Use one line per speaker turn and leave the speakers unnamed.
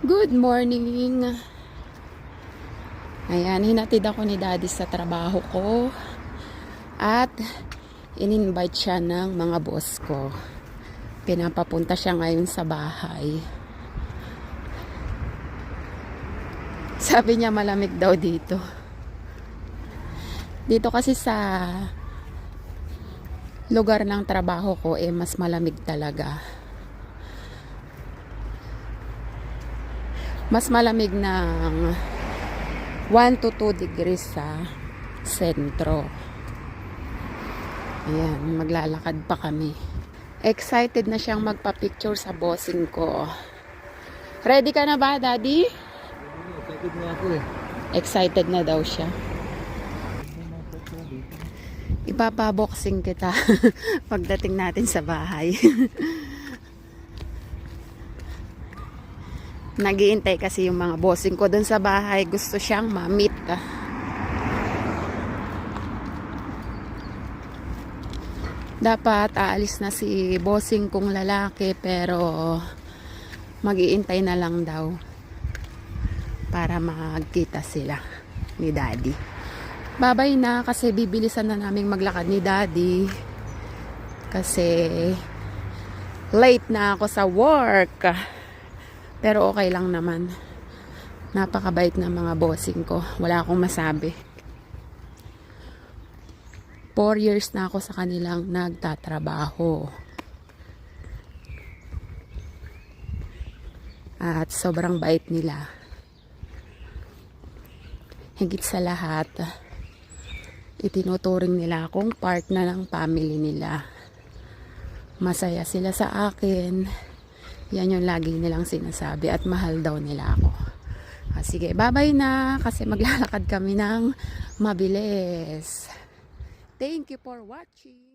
Good morning. Ayan, hinatid ako ni daddy sa trabaho ko. At in-invite siya ng mga boss ko. Pinapapunta siya ngayon sa bahay. Sabi niya malamig daw dito. Dito kasi sa lugar ng trabaho ko eh mas malamig talaga. Mas malamig ng 1 to 2 degrees sa sentro. Ayan, maglalakad pa kami. Excited na siyang magpa-picture sa bossing ko. Ready ka na ba, Daddy?
Excited nga ako eh.
Excited na daw siya. Ipapaboxing kita pagdating natin sa bahay. Nagiintay kasi yung mga bossing ko dun sa bahay. Gusto siyang ma-meet. Dapat aalis na si bossing kong lalaki pero magiintay na lang daw para magkita sila ni daddy. Babay na kasi bibilisan na naming maglakad ni daddy kasi late na ako sa work. Pero okay lang naman. Napakabait ng mga bossing ko. Wala akong masabi. Four years na ako sa kanilang nagtatrabaho. At sobrang bait nila. Higit sa lahat, itinuturing nila akong part na ng family nila. Masaya sila sa akin. Yan yung lagi nilang sinasabi at mahal daw nila ako. Ah, sige, bye-bye na kasi maglalakad kami ng mabilis. Thank you for watching.